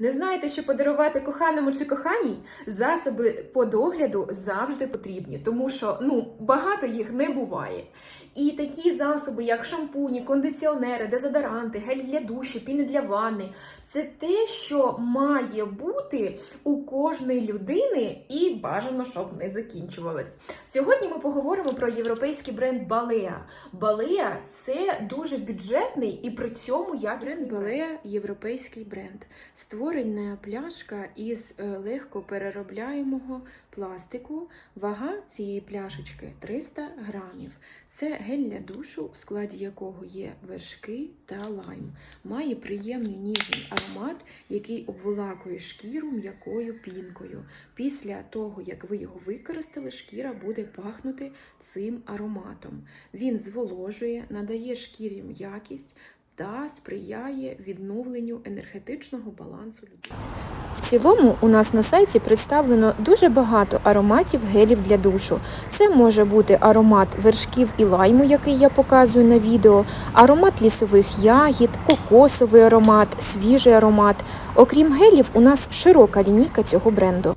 Не знаєте, що подарувати коханому чи коханій? Засоби по догляду завжди потрібні, тому що ну багато їх не буває. І такі засоби, як шампуні, кондиціонери, дезодоранти, гель для душі, піни для ванни, це те, що має бути у кожної людини, і бажано, щоб не закінчувалось. Сьогодні ми поговоримо про європейський бренд Балеа. Балеа це дуже бюджетний і при цьому якісний Бренд Балея європейський бренд. Створена пляшка із е, легко переробляємого пластику. Вага цієї пляшечки 300 грамів. Це гель для душу, в складі якого є вершки та лайм. Має приємний ніжний аромат, який обволакує шкіру м'якою пінкою. Після того, як ви його використали, шкіра буде пахнути цим ароматом. Він зволожує, надає шкірі м'якість та сприяє відновленню енергетичного балансу людини. В цілому у нас на сайті представлено дуже багато ароматів гелів для душу. Це може бути аромат вершків і лайму, який я показую на відео, аромат лісових ягід, кокосовий аромат, свіжий аромат. Окрім гелів, у нас широка лінійка цього бренду.